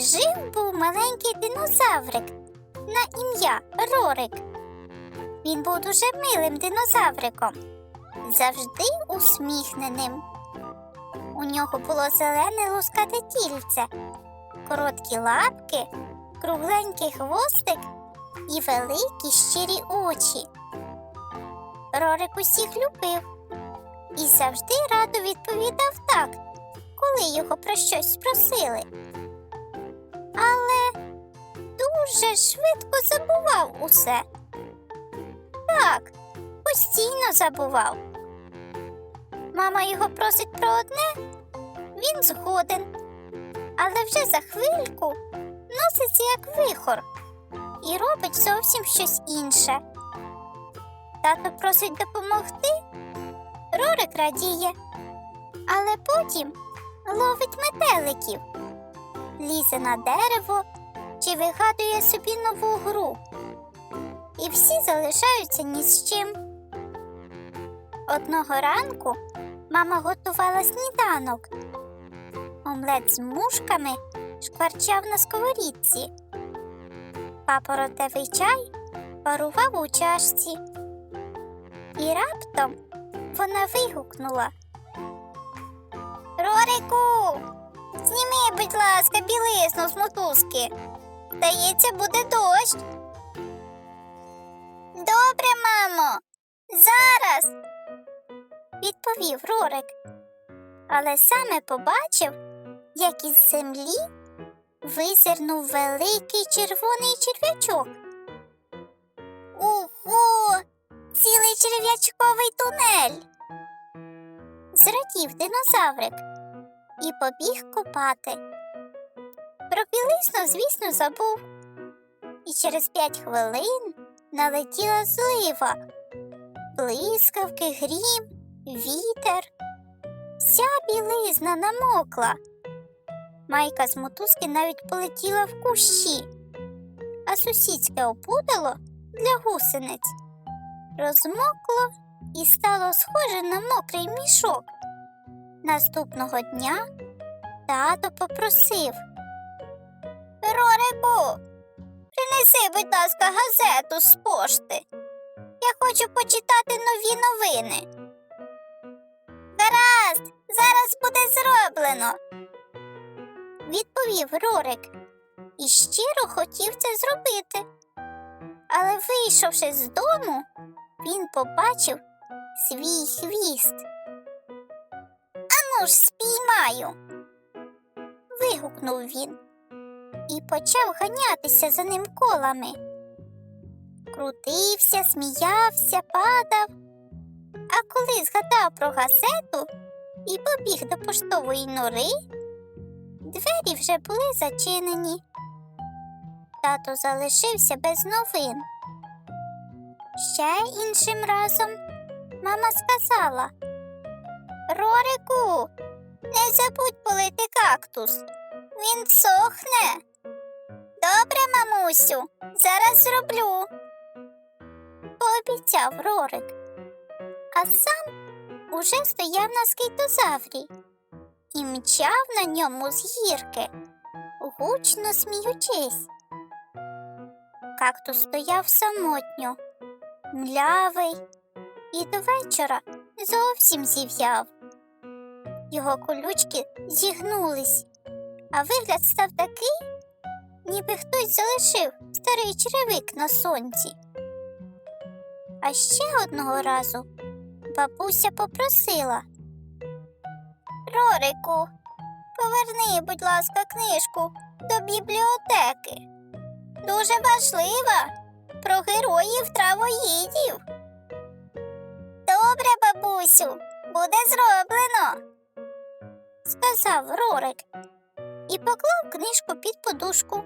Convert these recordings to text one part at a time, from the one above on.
Жив був маленький динозаврик на ім'я Рорик. Він був дуже милим динозавриком, завжди усміхненим. У нього було зелене лускате тільце, короткі лапки, кругленький хвостик і великі щирі очі. Рорик усіх любив і завжди радо відповідав так, коли його про щось спросили але дуже швидко забував усе. Так, постійно забував. Мама його просить про одне, він згоден, але вже за хвильку носиться як вихор і робить зовсім щось інше. Тато просить допомогти, Рорик радіє, але потім ловить метеликів лізе на дерево чи вигадує собі нову гру. І всі залишаються ні з чим. Одного ранку мама готувала сніданок. Омлет з мушками шкварчав на сковорідці. Папоротевий чай парував у чашці. І раптом вона вигукнула Рорику, Зніми, будь ласка, білизну з мотузки. Здається, буде дощ. Добре, мамо. Зараз. відповів Рорик. Але саме побачив, як із землі визирнув великий червоний черв'ячок. Ого, цілий черв'ячковий тунель. Зрадів динозаврик і побіг копати. Про білизну, звісно, забув. І через п'ять хвилин налетіла злива, блискавки, грім, вітер. Вся білизна намокла. Майка з мотузки навіть полетіла в кущі, а сусідське опудало для гусениць розмокло і стало схоже на мокрий мішок. Наступного дня тато попросив Рорику, принеси, будь ласка, газету з пошти. Я хочу почитати нові новини. Гаразд, зараз буде зроблено, відповів Рорик і щиро хотів це зробити. Але, вийшовши з дому, він побачив свій хвіст. Ж спіймаю. вигукнув він і почав ганятися за ним колами. Крутився, сміявся, падав. А коли згадав про газету і побіг до поштової нори, двері вже були зачинені. Тато залишився без новин. Ще іншим разом мама сказала Рорику, не забудь полити кактус. Він сохне. Добре, мамусю, зараз зроблю. Пообіцяв Рорик, а сам уже стояв на скейтозаврі і мчав на ньому з гірки, гучно сміючись. Кактус стояв самотньо, млявий і до вечора зовсім зів'яв. Його колючки зігнулись, а вигляд став такий, ніби хтось залишив старий черевик на сонці. А ще одного разу бабуся попросила Рорику, поверни, будь ласка, книжку до бібліотеки. Дуже важлива про героїв травоїдів. Добре, бабусю, буде зроблено, сказав Рорик і поклав книжку під подушку,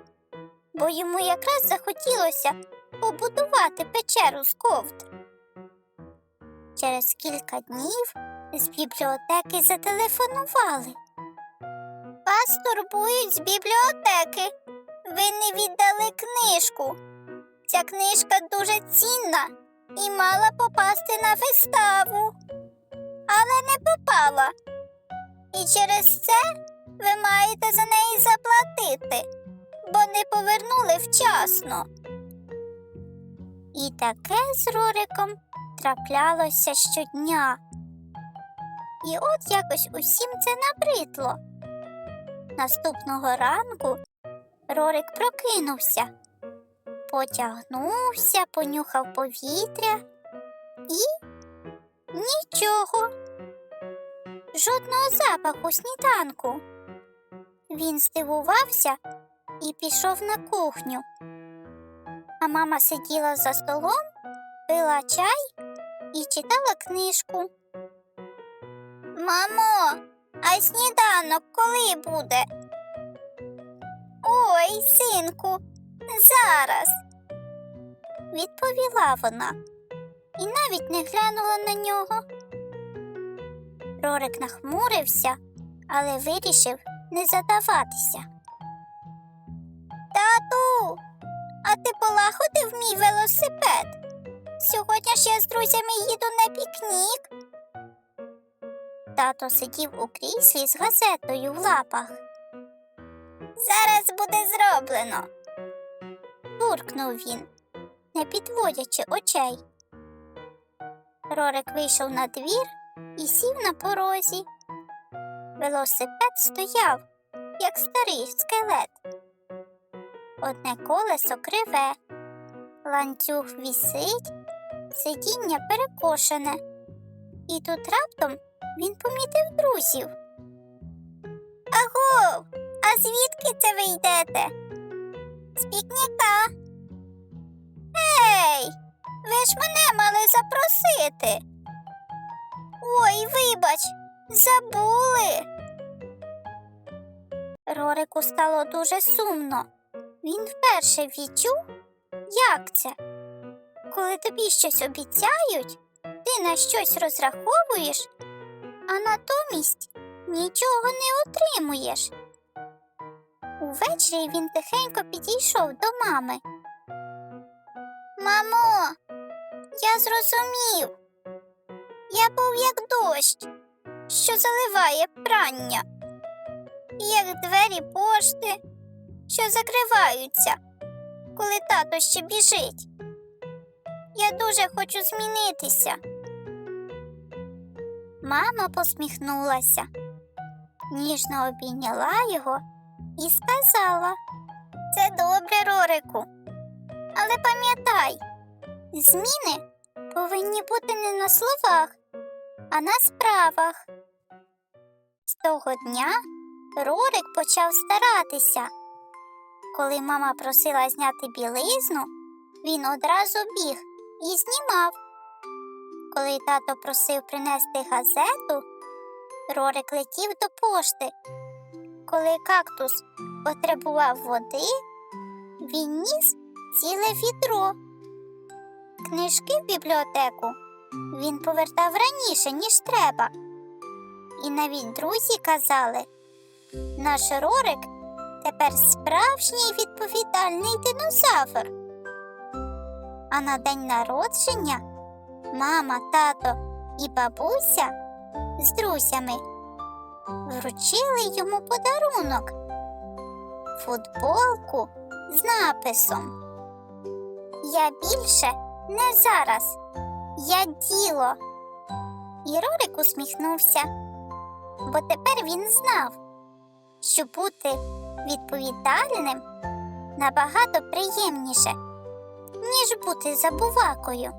бо йому якраз захотілося побудувати печеру з ковдр. Через кілька днів з бібліотеки зателефонували. Вас турбують з бібліотеки. Ви не віддали книжку. Ця книжка дуже цінна і мала попасти на виставу, але не попала. І через це ви маєте за неї заплатити, бо не повернули вчасно. І таке з Рориком траплялося щодня. І от якось усім це набридло. Наступного ранку Рорик прокинувся, потягнувся, понюхав повітря і нічого. Жодного запаху сніданку. Він здивувався і пішов на кухню. А мама сиділа за столом, пила чай і читала книжку. Мамо, а сніданок коли буде? Ой, синку, зараз, відповіла вона і навіть не глянула на нього. Рорик нахмурився, але вирішив не задаватися. Тату, а ти полагодив мій велосипед? Сьогодні ж я з друзями їду на пікнік. Тато сидів у кріслі з газетою в лапах. Зараз буде зроблено. буркнув він, не підводячи очей. Рорик вийшов на двір і сів на порозі. Велосипед стояв, як старий скелет. Одне колесо криве, ланцюг вісить, сидіння перекошене. І тут раптом він помітив друзів. Аго, а звідки це ви йдете? З пікніка. Ей, ви ж мене мали запросити. Ой, вибач, забули. Рорику стало дуже сумно. Він вперше відчув, як це. Коли тобі щось обіцяють, ти на щось розраховуєш, а натомість нічого не отримуєш. Увечері він тихенько підійшов до мами. Мамо, я зрозумів. Я був як дощ, що заливає прання, як двері пошти, що закриваються, коли тато ще біжить. Я дуже хочу змінитися. Мама посміхнулася, ніжно обійняла його і сказала Це добре, Рорику. Але пам'ятай, зміни повинні бути не на словах, а на справах. З того дня Рорик почав старатися. Коли мама просила зняти білизну, він одразу біг і знімав. Коли тато просив принести газету, Рорик летів до пошти. Коли кактус потребував води, він ніс ціле відро. Книжки в бібліотеку він повертав раніше, ніж треба. І навіть друзі казали, наш Рорик тепер справжній відповідальний динозавр. А на день народження мама, тато і бабуся з друзями вручили йому подарунок футболку з написом Я більше не зараз, я діло. І Рорик усміхнувся, бо тепер він знав, що бути відповідальним набагато приємніше, ніж бути забувакою.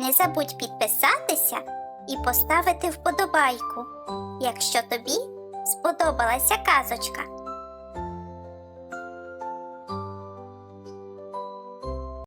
Не забудь підписатися і поставити вподобайку, якщо тобі сподобалася казочка.